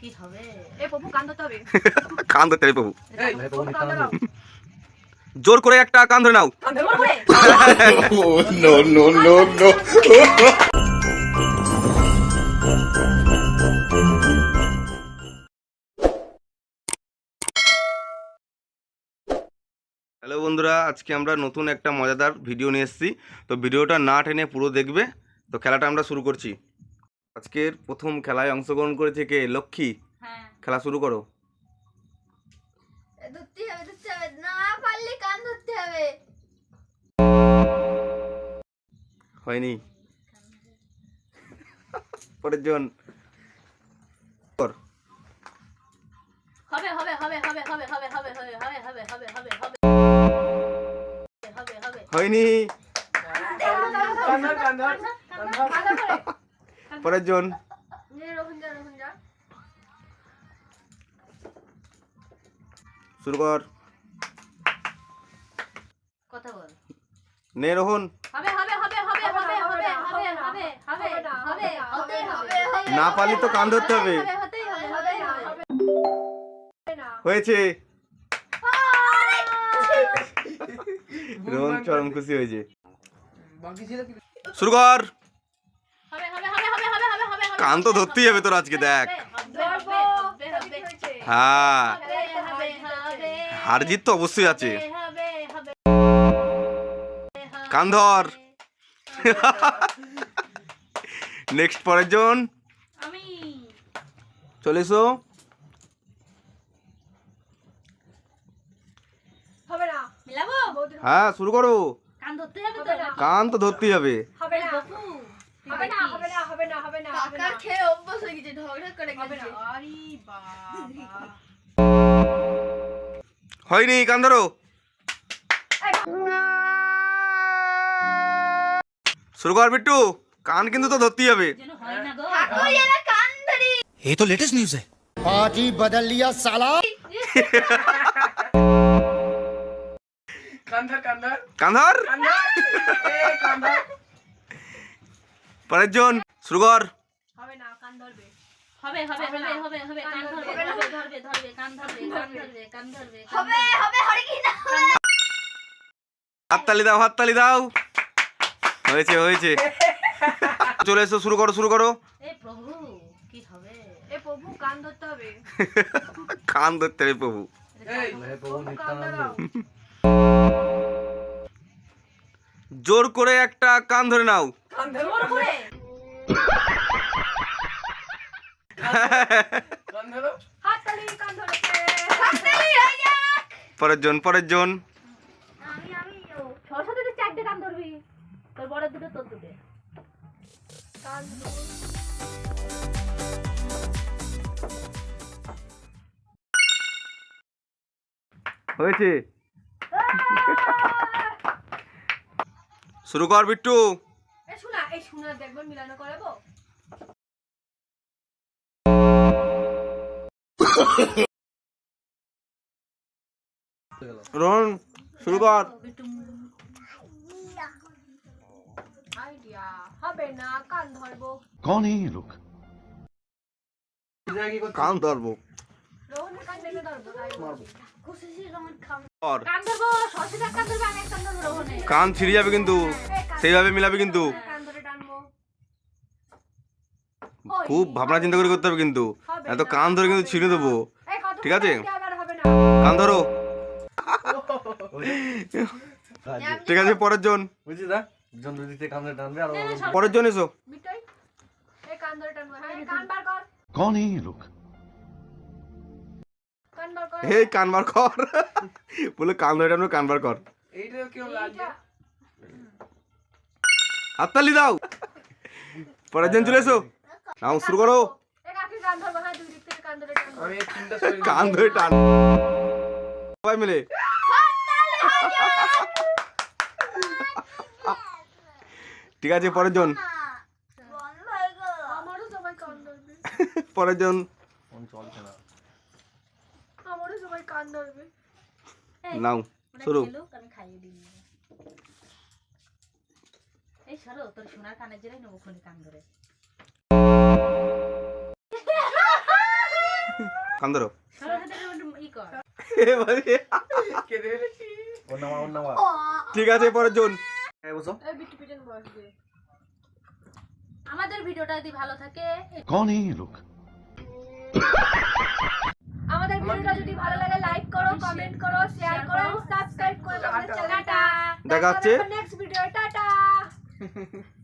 কি হবে? এ প্রভু কান ধরতে হবে। কান ধরতে হবে প্রভু এই প্রভু কান ধরাও জোর করে একটা কান ধরে নাও. হ্যালো বন্ধুরা আজকে আমরা নতুন একটা মজাদার ভিডিও নিয়ে এসেছি। তো ভিডিওটা না টেনে পুরো দেখবে। তো খেলাটা আমরা শুরু করছি। আজকের প্রথম খেলায় অংশগ্রহণ করেছে কে লক্ষ্মী হ্যাঁ খেলা শুরু করো ধরতে হবে ধরতে হবে না পারলে কান ধরতে হবে হয়নি পরের জন কর। হবে হবে হবে হবে হবে হবে হবে হবে হবে হবে হবে হবে হবে হয়নি কান ধর কান ধর কান ধর করে পরের জন নে রোহন যা রোহন যা শুরু কর কথা বল নে রোহন হবে হবে হবে হবে হবে হবে হবে হবে হবে হবে হবে হবে হবে না পারলে তো কান ধরতে হবে হয়েছে রোহন চরম খুশি হয়েছে শুরু কর কান তো ধরতেই হবে তোর আজকে দেখ। হ্যাঁ। হার জিত তো অবশ্যই আছে। কান ধর। নেক্সট পরের জন। চলে এসো। হ্যাঁ শুরু করো। কান তো? ধরতেই হবে। হয়নি কান ধরো। শুরু কর বিট্টু কান কিন্তু তো ধরতেই হবে। ये तो लेटेस्ट न्यूज है पार्टी লিয়া लिया কান্ধার কান্ধার কান্ধার কান্ধার কান্ধার পরের জন। শুরু কর। হবে না কান ধরবে। হবে হবে হবে হবে হবে কান ধরবে ধরবে ধরবে ধরবে কান ধরবে কান ধরবে। কান ধরবে হবে হবে হরে কি না হাততালি দাও হাততালি দাও। হয়েছে হয়েছে। চলে এসো শুরু করো শুরু করো। এ প্রভু কি হবে? এ প্রভু কান ধরতে হবে। কান ধরতে হবে প্রভু। জোর করে একটা কান ধরে নাও। কান ধর পরের জন পরের জন। হয়েছে? শুরু কর বিট্টু। শোনা এই শোনা দেখবেন মিলানো করাবো? রোহন শুরু কর। কান ধরবো। কান ধরবো। কান ছিঁড়ে যাবে কিন্তু। সেইভাবে মিলাবে কিন্তু। খুব ভাবনা চিন্তা করে করতে হবে কিন্তু। এত কান ধরে কিন্তু ছিঁড়ে দেবো। ঠিক আছে? কান ধরো। ঠিক আছে পরের জন। পরের জন এসো। কোন এই লোক হে কানবার কর। বলে কান ধরে টানবে কানবার কর। এইটা হাততালি দাও। পরের জন চলে এসো। নাম শুরু করো। কান ধরে টান সবাই মিলে ঠিক আছে পরের জন পরের জন নাও শুরু এই সরো, তোর সোনার কানের কান ধরে ঠিক আছে পরের জন। আমাদের ভিডিওটা যদি ভালো থাকে কোন এই লোক আমাদের ভিডিওটা যদি ভালো লাগে লাইক করো কমেন্ট করো শেয়ার করো সাবস্ক্রাইব করো আমাদের চ্যানেলটা দেখা হচ্ছে। Next video tata.